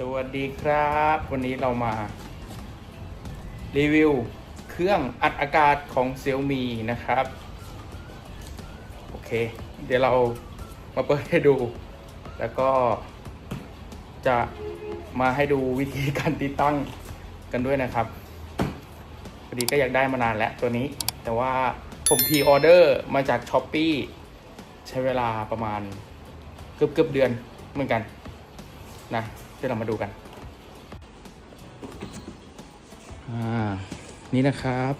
สวัสดีครับ วันนี้เรามา รีวิวเครื่องอัดอากาศของ Xiaomi นะครับ โอเค เดี๋ยวเรามาเปิดให้ดู แล้วก็จะมาให้ดูวิธีการติดตั้งกันด้วยนะครับพอดีก็อยากได้มานานแล้วตัวนี้ แต่ว่าผมพีออเดอร์มาจาก s h อ p e e ใช้เวลาประมาณเกือบเกือบเดือนเหมือนกันนะ ดี๋ยวเรามาดูกัน อ่า นี่นะครับ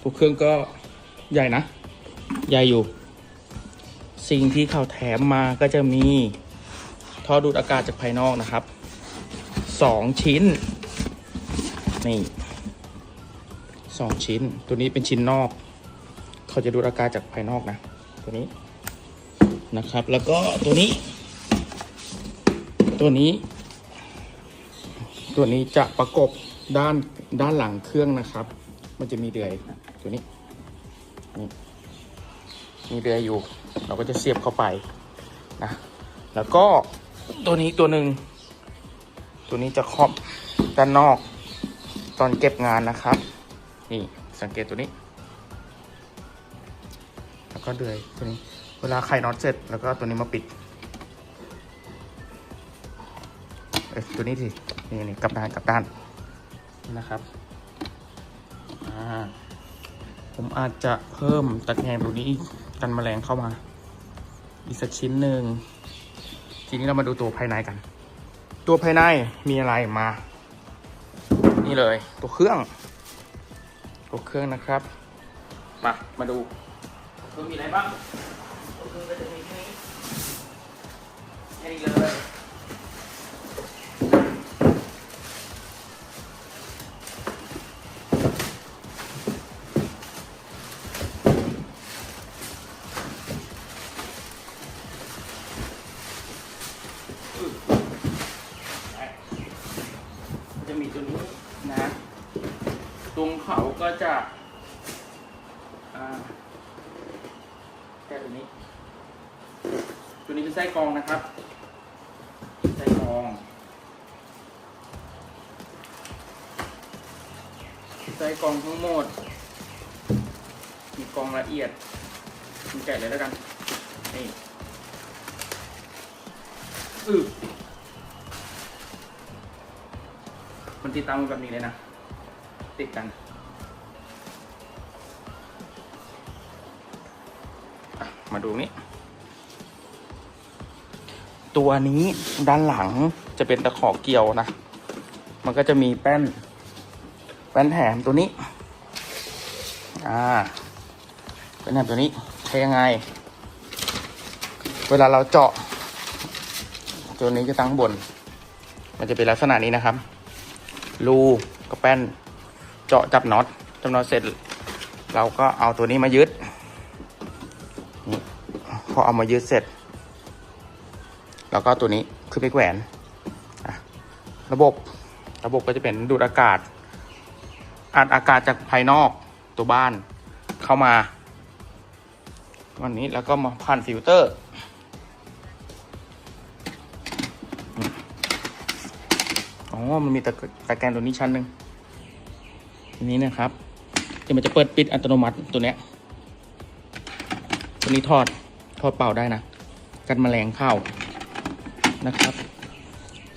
ตัวเครื่องก็ใหญ่นะ ใหญ่อยู่ สิ่งที่เขาแถมมาก็จะมีท่อดูดอากาศจากภายนอกนะครับสองชิ้น นี่สองชิ้น ตัวนี้เป็นชิ้นนอก เขาจะดูดอากาศจากภายนอกนะ ตัวนี้นะครับ แล้วก็ตัวนี้ ตัวนี้ ตัวนี้จะประกบด้านด้านหลังเครื่องนะครับ มันจะมีเดือยตัวนี้นี่มีเดือยอยู่ เราก็จะเสียบเข้าไปนะแล้วก็ตัวนี้ตัวหนึ่งตัวนี้จะครอบด้านนอก ตอนเก็บงานนะครับ นี่สังเกตตัวนี้ แล้วก็เดือยตัวนี้ เวลาไขน็อตเสร็จ แล้วก็ตัวนี้มาปิด อ้ตัวนี้สินี่นี่กลับด้านกลับด้านนะครับอ่าผมอาจจะเพิ่มตะแกรงตัวนี้กันแมลงเข้ามา อีกสักชิ้นหนึ่งทีนี้เรามาดูตัวภายในกัน ตัวภายในมีอะไรมา นี่เลย ตัวเครื่อง ตัวเครื่องนะครับ มา มาดูตัวเครื่องมีอะไรบ้างตัวเครื่องก็จะมีแค่นี้แค่นี้เลย ก็จะอ่าแค่ตัวนี้ ตัวนี้เป็นไส้กรองนะครับ ไส้กรอง ไส้กรองทั้งหมด มีกรองละเอียดมีแกะเลยแล้วกัน นี่อือมันติดตามกันแบบนี้เลยนะ ติดกัน มาดูนี้ ตัวนี้ด้านหลังจะเป็นตะขอเกี่ยวนะ มันก็จะมีแป้น แป้นแถมตัวนี้ อ่าแป้นแถมตัวนี้ใช้ยังไง เวลาเราเจาะ ตัวนี้จะตั้งบน มันจะเป็นลักษณะนี้นะครับ รูกับแป้นเจาะจับน็อตจับน็อตเสร็จ เราก็เอาตัวนี้มายึด อเอามายึดเสร็จเราก็ตัวนี้ขึ้นไปแขวนระบบ ระบบก็จะเป็นดูดอากาศ อัดอากาศจากภายนอกตัวบ้านเข้ามา วันนี้แล้วก็มาผ่านฟิลเตอร์ อ๋อ มันมีตะตะแกรงตัวนี้ชั้นหนึ่งทีนี้นะครับที่มันจะเปิดปิดอัตโนมัติตัวเนี้ยตัวนี้ทอด อดเปล่าได้นะ กันแมลงเข้านะครับ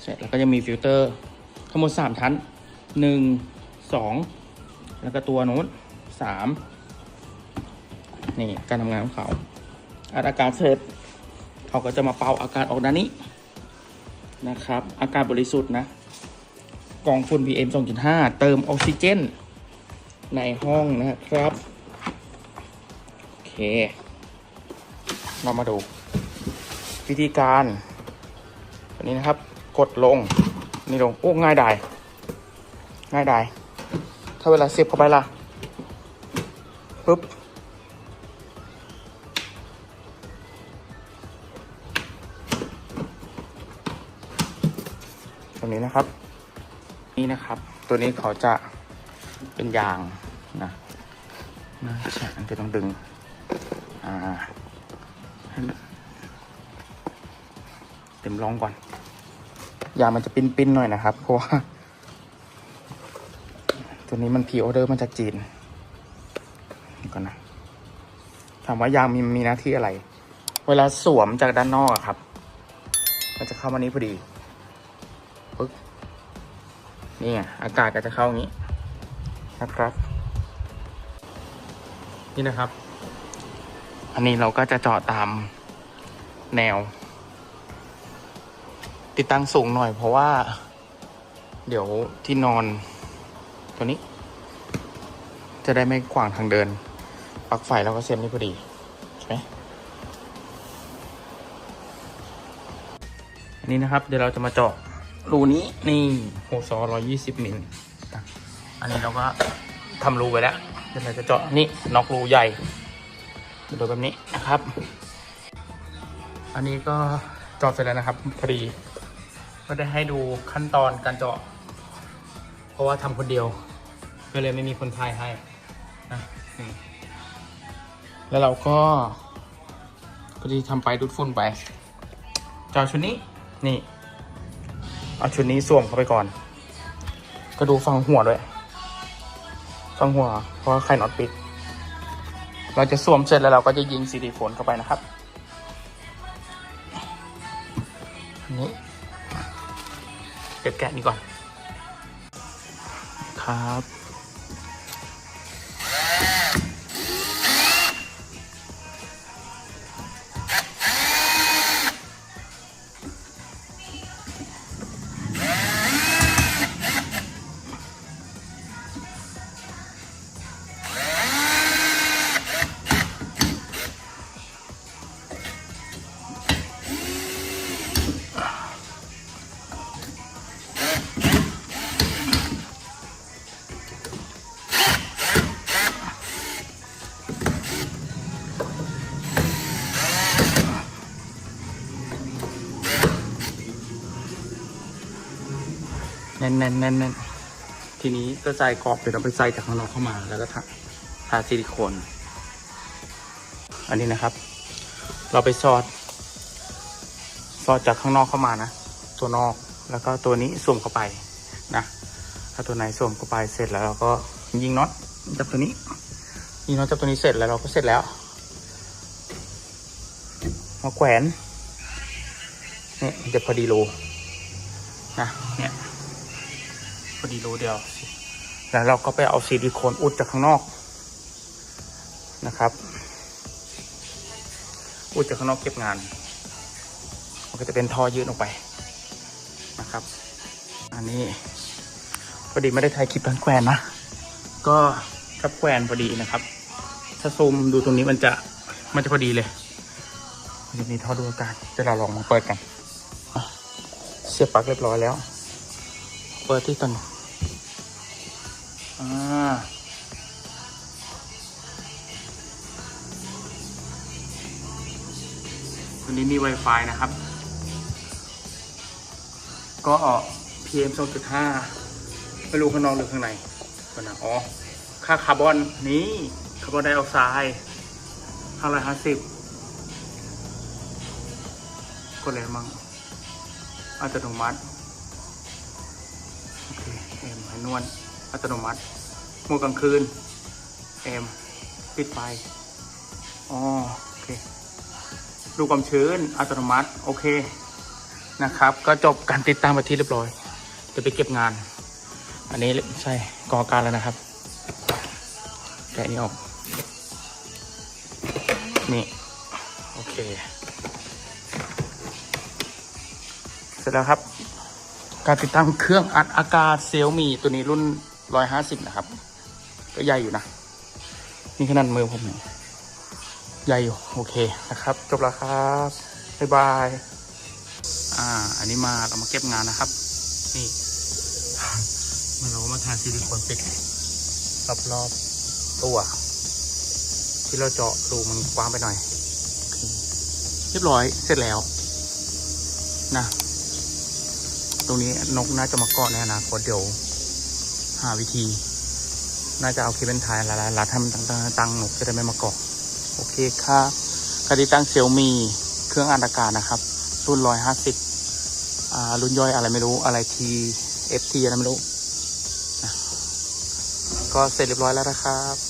เสร็จแล้วก็จะมีฟิลเตอร์ทั้งหมดสามชั้นหนึ่งสองแล้วก็ตัวโน้นสามนี่การทำงานของเขาอัดอากาศเสร็จเขาก็จะมาเป่าอากาศออกด้านนี้นะครับ อากาศบริสุทธิ์นะกองฝุ่น PM 2.5 เติมออกซิเจน ในห้องนะครับ โอเค เรามาดู วิธีการอันนี้นะครับ กดลงนี่ลงโอ้ง่ายดายง่ายดายถ้าเวลาเสียบเข้าไปล่ะปุ๊บตรงนี้นะครับ นี่นะครับ ตัวนี้เขาจะเป็นยางนะนะใช่มันจะต้องดึง อ่า เต็มร่องก่อน ยางมันจะปิ้นๆหน่อยนะครับ เพราะว่า ตัวนี้มันพีออเดอร์มาจากจีนก่อนนะ ถามว่ายางมีมีหน้าที่อะไร เวลาสวมจากด้านนอกอะครับ มันจะเข้ามานี้พอดีปึ๊บนี่ไงอากาศก็จะเข้าอย่างนี้นะครับ นี่นะครับ อันนี้เราก็จะเจาะตามแนว ติดตั้งสูงหน่อยเพราะว่า เดี๋ยวที่นอนตัวนี้ จะได้ไม่ขวางทางเดินปลั๊กไฟเราก็เซมนี่พอดี ใช่ไหมอันนี้นะครับ เดี๋ยวเราจะมาเจาะรูนี้นี่โฮซอร้อยยี่สิบมิลอันนี้เราก็ทำรูไปแล้ว เดี๋ยวเราจะเจาะนี่น็อกรูใหญ่ โดยแบบนี้นะครับ อันนี้ก็เจาะเสร็จแล้วนะครับพอดีก็ได้ให้ดูขั้นตอนการเจาะ เพราะว่าทำคนเดียว ก็เลยไม่มีคนทายให้นะแล้วเราก็พอดีทำไปดูดฝุ่นไปเอาะชุดนี้นี่เอาชุดนี้สวมเข้าไปก่อน ก็ดูฟังหัวด้วยฟังหัว เพราะว่าไข่น็อตปิด เราจะสวมเสร็จแล้วเราก็จะยิงซิลิโคนเข้าไปนะครับอันนี้เก็บแกะนี่ก่อน ครับ แน่นแน่นแน่นแน่นทีนี้ก็ใส่กรอบเดี๋ยวเราไปใส่จากข้างนอกเข้ามา แล้วก็ทาทาซิลิโคน อันนี้นะครับ เราไปซอดซอดจากข้างนอกเข้ามานะ ตัวนอกแล้วก็ตัวนี้สวมเข้าไปนะถ้าตัวไหนสวมเข้าไปเสร็จแล้วเราก็ยิงน็อตจับตัวนี้ยิงน็อตจับตัวนี้เสร็จแล้วเราก็เสร็จแล้วมาแขวนเนี่ยมันจะพอดีรูนะเนี่ย พอดีรูเดียวแล้วเราก็ไปเอาซิลิโคนอุดจากข้างนอกนะครับ อุดจากข้างนอกเก็บงาน มันก็จะเป็นท่อยืดออกไปนะครับ อันนี้พอดีไม่ได้ถ่ายคลิปการแขวนนะ ก็ทับแขวนพอดีนะครับ ถ้าซูมดูตรงนี้มันจะมันจะพอดีเลย มันจะมีท่อดูอากาศเดี๋ยวเราลองมาเปิดกัน เสียบปลั๊กเรียบร้อยแล้ว เปิดที่ต้น ตัวนี้มี Wi-Fi นะครับ ก็ PM 2.5ไม่รู้ข้างนอกหรือข้างในก่อนะอ๋อ ค่าคาร์บอนนี้คาร์บอนไดออกไซด์550กดอะไรมั่งอัตโนมัติ โอเคเอ็มให้นวลอัตโนมัติ โหมดกลางคืนเอมปิดไฟอ๋อโอเคดูความชื้นอัตโนมัติ โอเคนะครับ ก็จบการติดตั้งไปที่เรียบร้อยจะไปเก็บงาน อันนี้ใช่กอการแล้วนะครับแกะนี้ออก นี่ โอเค เสร็จแล้วครับ การติดตั้งเครื่องอัดอากาศเซลมีตัวนี้รุ่น 150 นะครับ ก็ใหญ่อยู่นะ นี่ขนาดมือผมใหญ่อยู่ โอเคนะครับ จบแล้วครับบ๊ายบาย อ่า อันนี้มาเรามาเก็บงานนะครับ นี่มันเรามาทาซิลิโคนปิดรอบๆตัว ที่เราเจาะรูมันกว้างไปหน่อยเคเรียบร้อยเสร็จแล้ว นะ ตรงนี้นกน่าจะมาเกาะในอนาคตเดี๋ยวหาวิธี น่าจะเอาเคเบิลไทยละละทำตั้งตั้งตั้งนกจะได้ไม่มาเกาะโอเคครับกระดิ่งตั้งเซลมีเครื่องอัดอากาศนะครับ รุ่นร้อยห้าสิบอ่ารุ่นย่อยอะไรไม่รู้อะไรทีเอฟทีอะไรไม่รู้ ก็เสร็จเรียบร้อยแล้วนะครับ